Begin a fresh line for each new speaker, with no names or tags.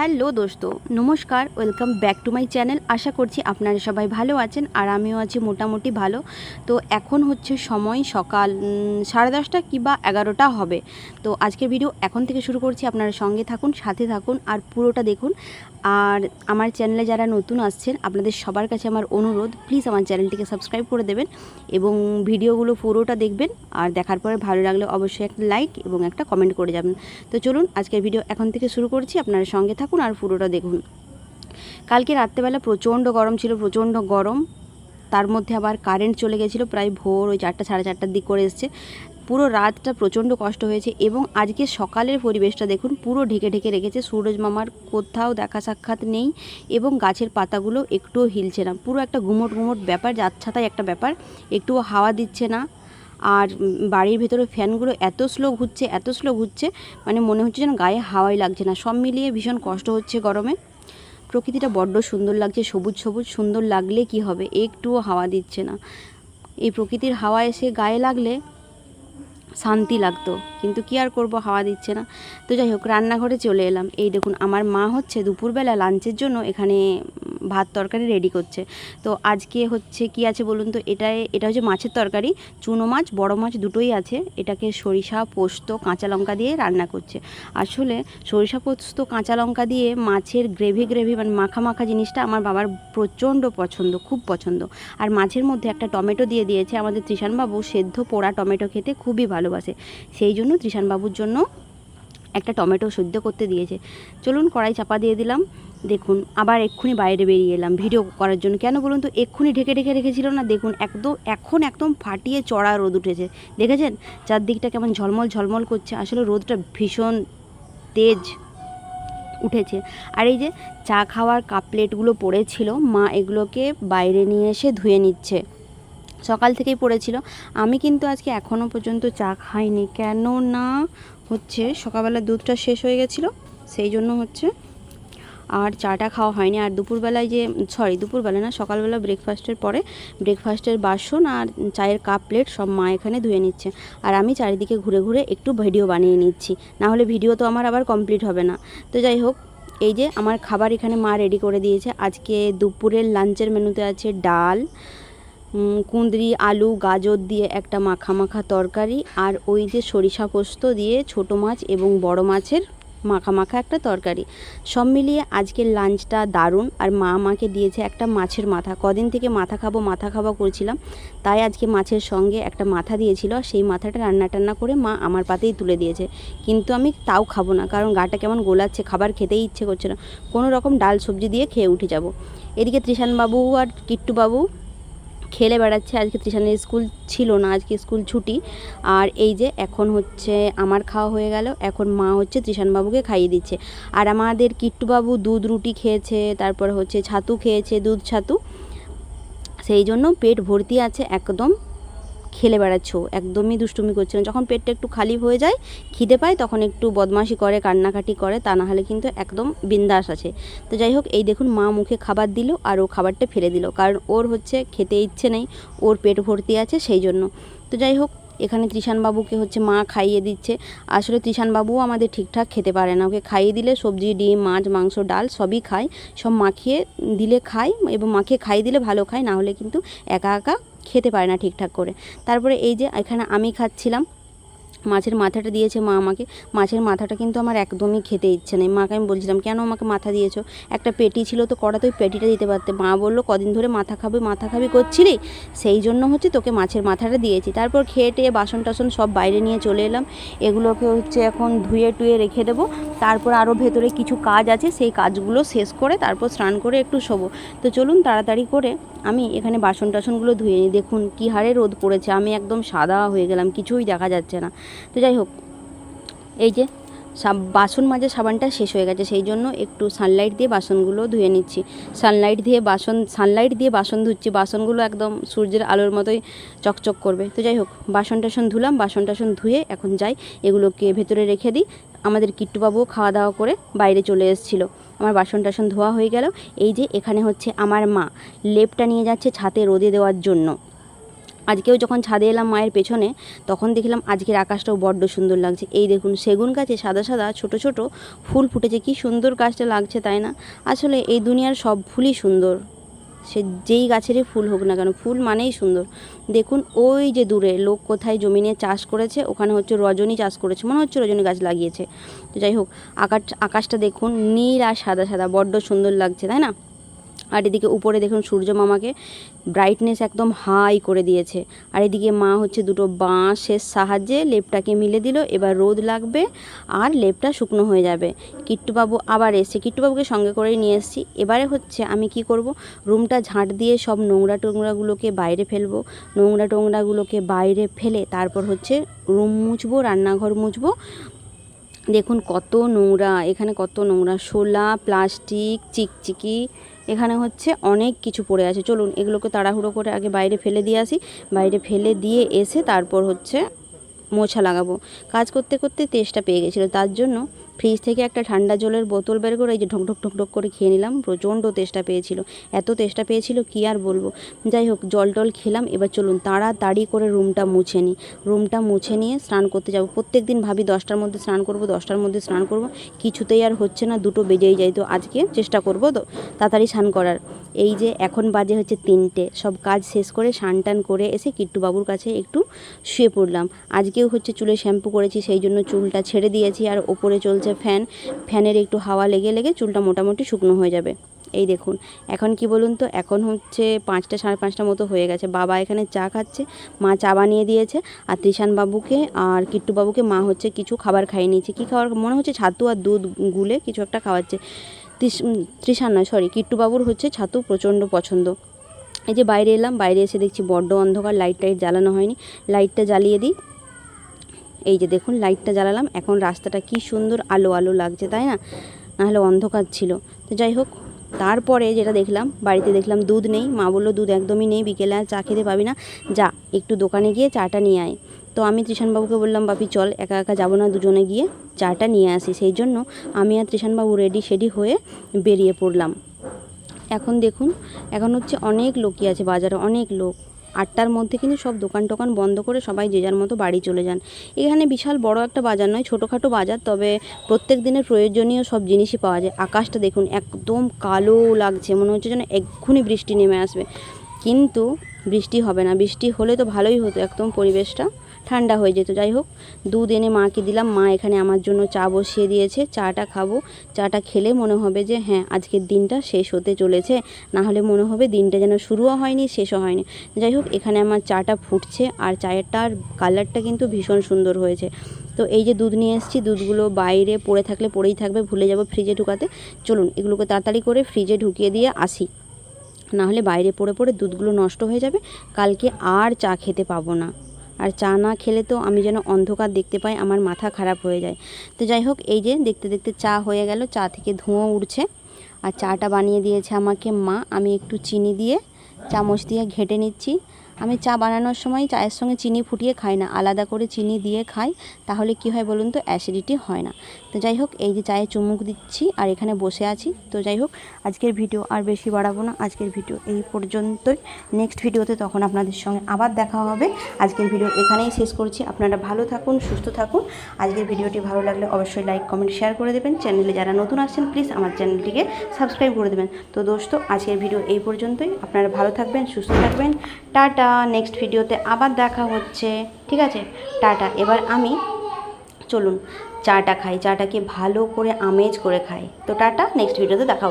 Hello দোস্ত, নমস্কার, welcome back to my channel. আশা করছি আপনারা সবাই ভালো আছেন আর আমিও আছি মোটামুটি ভালো। তো এখন হচ্ছে সময় সকাল সাড়ে দশটা কিংবা এগারোটা হবে। তো আজকের ভিডিও এখন থেকে শুরু করছি। আপনারা সঙ্গে থাকুন, সাথে থাকুন আর পুরোটা দেখুন। আর আমার চ্যানেলে যারা নতুন আসছেন, আপনাদের সবার কাছে আমার অনুরোধ প্লিজ আমার চ্যানেলটিকে সাবস্ক্রাইব করে দেবেন এবং ভিডিওগুলো পুরোটা দেখবেন। আর দেখার পরে ভালো লাগলে অবশ্যই একটা লাইক এবং একটা কমেন্ট করে যাবেন। তো চলুন, আজকের ভিডিও এখন থেকে শুরু করছি। আপনারা সঙ্গে থাকুন আর পুরোটা দেখুন। কালকে রাত্রেবেলা প্রচণ্ড গরম ছিল, প্রচণ্ড গরম। তার মধ্যে আবার কারেন্ট চলে গেছিল, প্রায় ভোর ওই চারটা, সাড়ে চারটার দিক করে এসছে। পুরো রাতটা প্রচণ্ড কষ্ট হয়েছে এবং আজকে সকালের পরিবেশটা দেখুন, পুরো ঢেকে ঢেকে রেখেছে। সূরজ মামার কোথাও দেখা সাক্ষাৎ নেই এবং গাছের পাতাগুলো একটুও হিলছে না। পুরো একটা গুমট গুমট ব্যাপার, যাচ্ছাতাই একটা ব্যাপার। একটুও হাওয়া দিচ্ছে না। আর বাড়ির ভেতরে ফ্যানগুলো এত স্লো ঘুরছে, এত স্লো ঘুরছে মানে মনে হচ্ছে যেন গায়ে হাওয়াই লাগছে না। সব মিলিয়ে ভীষণ কষ্ট হচ্ছে গরমে। প্রকৃতিটা বড্ড সুন্দর লাগছে, সবুজ সবুজ, সুন্দর লাগলে কি হবে? একটুও হাওয়া দিচ্ছে না। এই প্রকৃতির হাওয়া এসে গায়ে লাগলে শান্তি লাগতো। কিন্তু কি আর করব, হাওয়া দিচ্ছে না। তো যাই হোক, রান্নাঘরে চলে এলাম। এই দেখুন, আমার মা হচ্ছে দুপুরবেলা লাঞ্চের জন্য এখানে ভাত তরকারি রেডি করছে। তো আজকে হচ্ছে কি আছে বলুন তো? এটায় এটা হচ্ছে মাছের তরকারি। চুনো মাছ, বড় মাছ দুটোই আছে। এটাকে সরিষা, পোস্ত, কাঁচা লঙ্কা দিয়ে রান্না করছে। আসলে সরিষা, পোস্ত, কাঁচা লঙ্কা দিয়ে মাছের গ্রেভি গ্রেভি মানে মাখা মাখা জিনিসটা আমার বাবার প্রচণ্ড পছন্দ, খুব পছন্দ। আর মাছের মধ্যে একটা টমেটো দিয়ে দিয়েছে আমাদের ত্রিশানবাবু সেদ্ধ পোড়া টমেটো খেতে খুবই ভালোবাসে। সেই জন্য ত্রিশানবাবুর জন্য একটা টমেটো সেদ্ধ করতে দিয়েছে। চলুন কড়াই চাপা দিয়ে দিলাম। দেখুন, আবার এক্ষুনি বাইরে বেরিয়ে এলাম। ভিডিও করার জন্য। কেন বলুন তো, এক্ষুনি ঢেকে ঢেকে রেখেছিল না? দেখুন, একদম, এখন একদম ফাটিয়ে চড়া রোদ উঠেছে। দেখেছেন? চারদিকটা কেমন ঝলমল ঝলমল করছে। আসলে রোদটা ভীষণ তেজ উঠেছে। আর এই যে চা খাওয়ার কাপ প্লেটগুলো পড়েছিল, মা এগুলোকে বাইরে নিয়ে এসে ধুয়ে নিচ্ছে। সকাল থেকেই পড়েছিল। আমি কিন্তু আজকে এখনও পর্যন্ত চা খাইনি। কেন না হচ্ছে সকালবেলা দুধটা শেষ হয়ে গেছিল, সেই জন্য হচ্ছে আর চাটা খাওয়া হয়নি। আর দুপুরবেলায় যে সরি দুপুরবেলা না, সকালবেলা ব্রেকফাস্টের পরে ব্রেকফাস্টের বাসন আর চায়ের কাপ প্লেট সব মা এখানে ধুয়ে নিচ্ছে। আর আমি চারিদিকে ঘুরে ঘুরে একটু ভিডিও বানিয়ে নিচ্ছি। না হলে ভিডিও তো আমার আবার কমপ্লিট হবে না। তো যাই হোক, এই যে আমার খাবার এখানে মা রেডি করে দিয়েছে। আজকে দুপুরের লাঞ্চের মেনুতে আছে ডাল কুঁদরি, আলু, গাজর দিয়ে একটা মাখা মাখা তরকারি। আর ওই যে সরিষা পোস্ত দিয়ে ছোট মাছ এবং বড় মাছের মাখা মাখা একটা তরকারি। সব মিলিয়ে আজকের লাঞ্চটা দারুণ আর মা আমাকে দিয়েছে একটা মাছের মাথা। কদিন থেকে মাথা খাব মাথা খাব করছিলাম। তাই আজকে মাছের সঙ্গে একটা মাথা দিয়েছিল। সেই মাথাটা রান্না টান্না করে মা আমার পাতেই তুলে দিয়েছে। কিন্তু আমি তাও খাব না। কারণ গাটা কেমন গোলাচ্ছে, খাবার খেতেই ইচ্ছে করছে না। কোনো রকম ডাল সবজি দিয়ে খেয়ে উঠে যাব। এদিকে ত্রিশানবাবু আর কিট্টুবাবু খেলে বেড়াচ্ছে। আজকে ত্রিশানের স্কুল ছিল না, আজকে স্কুল ছুটি। আর এই যে এখন হচ্ছে আমার খাওয়া হয়ে গেল, এখন মা হচ্ছে ত্রিশানবাবুকে খাইয়ে দিচ্ছে। আর আমাদের কিট্টুবাবু দুধ রুটি খেয়েছে, তারপর হচ্ছে ছাতু খেয়েছে, দুধ ছাতু। সেই জন্য পেট ভর্তি আছে একদম। খেলে বেড়াচ্ছ, একদমই দুষ্টুমি করছে না। যখন পেটটা একটু খালি হয়ে যায়, খিদে পায়, তখন একটু বদমাশি করে, কান্নাকাটি করে, তা না হলে কিন্তু একদম বিন্দাস আছে। তো যাই হোক, এই দেখুন মা মুখে খাবার দিল আর ও খাবারটা ফেলে দিল। কারণ ওর হচ্ছে খেতে ইচ্ছে নেই, ওর পেট ভর্তি আছে সেই জন্য। তো যাই হোক, এখানে ত্রিশানবাবুকে হচ্ছে মা খাইয়ে দিচ্ছে। আসলে ত্রিশানবাবুও আমাদের ঠিকঠাক খেতে পারে না। ওকে খাইয়ে দিলে সবজি, ডিম, মাছ, মাংস, ডাল সবই খায়। সব মাখিয়ে দিলে খায় এবং মাখিয়ে খাইয়ে দিলে ভালো খায়। না হলে কিন্তু একা একা খেতে পারে না ঠিকঠাক করে। তারপরে এই যে এখানে আমি খাচ্ছিলাম মাছের মাথাটা দিয়েছে মা আমাকে। মাছের মাথাটা কিন্তু আমার একদমই খেতে ইচ্ছে নেই। মাকে আমি বলছিলাম, কেন আমাকে মাথা দিয়েছ? একটা পেটি ছিল তো কড়াতে ওই পেটিটা দিতে পারতে। মা বলল, কদিন ধরে মাথা খাবে, মাথা খাবি করছিলি? সেই জন্য হচ্ছে তোকে মাছের মাথাটা দিয়েছি। তারপর খেয়ে টেয়ে বাসন টাসন সব বাইরে নিয়ে চলে এলাম। এগুলোকে হচ্ছে এখন ধুয়ে টুয়ে রেখে দেবো। তারপর আরও ভেতরে কিছু কাজ আছে, সেই কাজগুলো শেষ করে তারপর স্নান করে একটু শোবো। তো চলুন তাড়াতাড়ি করে আমি এখানে বাসন টাসনগুলো ধুয়ে নিই। দেখুন কী হারে রোদ পড়েছে। আমি একদম সাদা হয়ে গেলাম, কিছুই দেখা যাচ্ছে না। তো যাই হোক, এই যে বাসন মাজা সাবানটা শেষ হয়ে গেছে, সেই জন্য একটু সানলাইট দিয়ে বাসনগুলো ধুয়ে নিচ্ছি। সানলাইট দিয়ে বাসন সানলাইট দিয়ে বাসন ধুচ্ছি, বাসনগুলো একদম সূর্যের আলোর মতোই চকচক করবে। তো যাই হোক, বাসন টাসন ধুলাম, বাসন টাসন ধুয়ে এখন যাই, এগুলোকে ভেতরে রেখে দিই। আমাদের কিট্টুবাবুও খাওয়া দাওয়া করে বাইরে চলে এসেছিল। আমার বাসন টাসন ধোয়া হয়ে গেল। এই যে এখানে হচ্ছে আমার মা। লেপটা নিয়ে যাচ্ছে ছাতে রোদে দেওয়ার জন্য। আজকেও যখন ছাদে এলাম মায়ের পেছনে, তখন দেখলাম আজকের আকাশটাও বড্ড সুন্দর লাগছে। এই দেখুন, সেগুন গাছে সাদা সাদা ছোট ছোট ফুল ফুটেছে। কি সুন্দর গাছটা লাগছে, তাই না? আসলে এই দুনিয়ার সব ফুলই সুন্দর। সে যেই গাছেরই ফুল হোক না কেন, ফুল মানেই সুন্দর। দেখুন, ওই যে দূরে লোক কোথায় জমি নিয়ে চাষ করেছে, ওখানে হচ্ছে রজনী চাষ করেছে, মনে হচ্ছে রজনী গাছ লাগিয়েছে। তো যাই হোক, আকাশ, আকাশটা দেখুন নীল আর সাদা সাদা, বড্ড সুন্দর লাগছে, তাই না? আর এদিকে উপরে দেখুন সূর্য মামাকে ব্রাইটনেস একদম হাই করে দিয়েছে। আর এদিকে মা হচ্ছে দুটো বাঁশের সাহায্যে লেপটাকে মিলে দিল, এবার রোদ লাগবে আর লেপটা শুকনো হয়ে যাবে। কিট্টুবাবু আবার এসছে কিট্টুবাবুকে সঙ্গে করে নিয়ে এসেছি। এবারে হচ্ছে আমি কি করব? রুমটা ঝাঁট দিয়ে সব নোংরা টোংরাগুলোকে বাইরে ফেলব। নোংরা টোংরাগুলোকে বাইরে ফেলে তারপর হচ্ছে রুম মুছবো, রান্নাঘর মুছবো। দেখুন কত নোংরা, এখানে কত নোংরা। শোলা প্লাস্টিক, চিকচিকি, এখানে হচ্ছে অনেক কিছু পড়ে আছে। চলুন এগুলোকে তাড়াহুড়ো করে আগে বাইরে ফেলে দিয়ে আসি। বাইরে ফেলে দিয়ে এসে তারপর হচ্ছে মোছা লাগাবো। কাজ করতে করতে তেষ্টা পেয়ে গেছিল, তার জন্য ফ্রিজ থেকে একটা ঠান্ডা জলের বোতল বের করে এই যে ঢক ঢক ঢক ঢক করে খেয়ে নিলাম, প্রচণ্ড তেষ্টা পেয়েছিল। এত তেষ্টা পেয়েছিল কি আর বলব? যাই হোক, জল টল খেলাম, এবার চলুন তাড়াতাড়ি করে রুমটা মুছে নিই। রুমটা মুছে নিয়ে স্নান করতে যাব। প্রত্যেক দিন ভাবি দশটার মধ্যে স্নান করব, দশটার মধ্যে স্নান করব। কিছুতেই আর হচ্ছে না, দুটো বেজেই যায়। তো আজকে চেষ্টা করব তো তাড়াতাড়ি স্নান করার। এই যে এখন বাজে হচ্ছে তিনটে। সব কাজ শেষ করে স্নান টান করে এসে কিট্টু বাবুর কাছে একটু শুয়ে পড়লাম। আজকেও হচ্ছে চুলে শ্যাম্পু করেছি, সেই জন্য চুলটা ছেড়ে দিয়েছি। আর ওপরে চলছে ফ্যান, ফ্যানের একটু হাওয়া লেগে লেগে চুলটা মোটামুটি শুকনো হয়ে যাবে। এই দেখুন, এখন কি বলুন তো, এখন হচ্ছে পাঁচটা, সাড়ে পাঁচটা মতো হয়ে গেছে। বাবা এখানে চা খাচ্ছে, মা চা বানিয়ে দিয়েছে, আর ত্রিশান বাবুকে আর কিট্টু বাবুকে মা হচ্ছে কিছু খাবার খাইয়ে নিয়েছে। কী খাবার? মনে হচ্ছে ছাতু আর দুধ গুলে কিছু একটা খাওয়াচ্ছে। ত্রিশান নয় সরি কিট্টু বাবুর হচ্ছে ছাতু প্রচণ্ড পছন্দ। এই যে বাইরে এলাম, বাইরে এসে দেখছি বড্ড অন্ধকার লাইট টাইট জ্বালানো হয়নি। লাইটটা জ্বালিয়ে দিই। এই যে দেখুন লাইটটা জ্বালালাম। এখন রাস্তাটা কি সুন্দর আলো আলো লাগছে, তাই না? নাহলে অন্ধকার ছিল। তো যাই হোক, তারপরে যেটা দেখলাম, বাড়িতে দেখলাম দুধ নেই। মা বলল, দুধ একদমই নেই, বিকেলে আর চা খেতে পাবি না। যা, একটু দোকানে গিয়ে চাটা নিয়ে আয়। তো আমি ত্রিশানবাবুকে বললাম, বাপি, চল, একা একা যাব না, দুজনে গিয়ে চাটা নিয়ে আসি। সেই জন্য আমি আর ত্রিশানবাবু রেডি সেডি হয়ে বেরিয়ে পড়লাম। এখন দেখুন, এখন হচ্ছে অনেক লোকই আছে, বাজারে অনেক লোক। আটটার মধ্যে কিন্তু সব দোকান টোকান বন্ধ করে সবাই যে যার মতো বাড়ি চলে যান। এখানে বিশাল বড় একটা বাজার নয়, ছোটোখাটো বাজার, তবে প্রত্যেক দিনের প্রয়োজনীয় সব জিনিসই পাওয়া যায়। আকাশটা দেখুন, একদম কালো লাগছে, মনে হচ্ছে যেন এক্ষুনি বৃষ্টি নেমে আসবে। কিন্তু বৃষ্টি হবে না। বৃষ্টি হলে তো ভালোই হতো একদম পরিবেশটা। ঠান্ডা হয়ে যেত। যাই হোক, দুধ এনে মাকে দিলাম। মা এখানে আমার জন্য চা বসিয়ে দিয়েছে। চাটা খাব। চাটা খেলে মনে হবে যে হ্যাঁ আজকের দিনটা শেষ হতে চলেছে। না হলে মনে হবে দিনটা যেন শুরুও হয়নি, শেষও হয়নি। যাই হোক, এখানে আমার চাটা ফুটছে আর চায়েরটার কালারটা কিন্তু ভীষণ সুন্দর হয়েছে। তো এই যে দুধ নিয়ে এসেছি, দুধগুলো বাইরে পড়ে থাকলে পড়েই থাকবে, ভুলে যাব ফ্রিজে ঢুকাতে। চলুন, এগুলোকে তাড়াতাড়ি করে ফ্রিজে ঢুকিয়ে দিয়ে আসি। না হলে বাইরে পড়ে পড়ে দুধগুলো নষ্ট হয়ে যাবে। কালকে আর চা খেতে পাবো না। আর চা না খেলে তো আমি যেন অন্ধকার দেখতে পাই, আমার মাথা খারাপ হয়ে যায়। তো যাই হোক, এই যে দেখতে দেখতে চা হয়ে গেল, চা থেকে ধোঁয়া উঠছে আর চাটা বানিয়ে দিয়েছে আমাকে মা। আমি একটু চিনি দিয়ে চামচ দিয়ে ঘেটে নিচ্ছি। আমি চা বানানোর সময় চায়ের সঙ্গে চিনি ফুটিয়ে খাই না, আলাদা করে চিনি দিয়ে খাই, তাহলে কি হয় বলুন তো অ্যাসিডিটি হয় না। তো যাই হোক, এই যে চায়ে চুমুক দিচ্ছি আর এখানে বসে আছি। তো যাই হোক, আজকের ভিডিও আর বেশি বাড়াবো না। আজকের ভিডিও এই পর্যন্তই। নেক্সট ভিডিওতে তখন আপনাদের সঙ্গে আবার দেখা হবে। আজকের ভিডিও এখানেই শেষ করছি। আপনারা ভালো থাকুন, সুস্থ থাকুন। আজকের ভিডিওটি ভালো লাগলে অবশ্যই লাইক কমেন্ট শেয়ার করে দেবেন। চ্যানেলে যারা নতুন আসছেন প্লিজ আমার চ্যানেলটিকে সাবস্ক্রাইব করে দেবেন। তো দোস্ত, আজকের ভিডিও এই পর্যন্তই। আপনারা ভালো থাকবেন, সুস্থ থাকবেন। টাটা! নেক্সট ভিডিওতে আবার দেখা হচ্ছে। ঠিক আছে? টাটা। এবার আমি, চলুন, চাটা খাই। চাটাকে ভালো করে আমেজ করে খাই। তো টাটা, নেক্সট ভিডিওতে দেখা।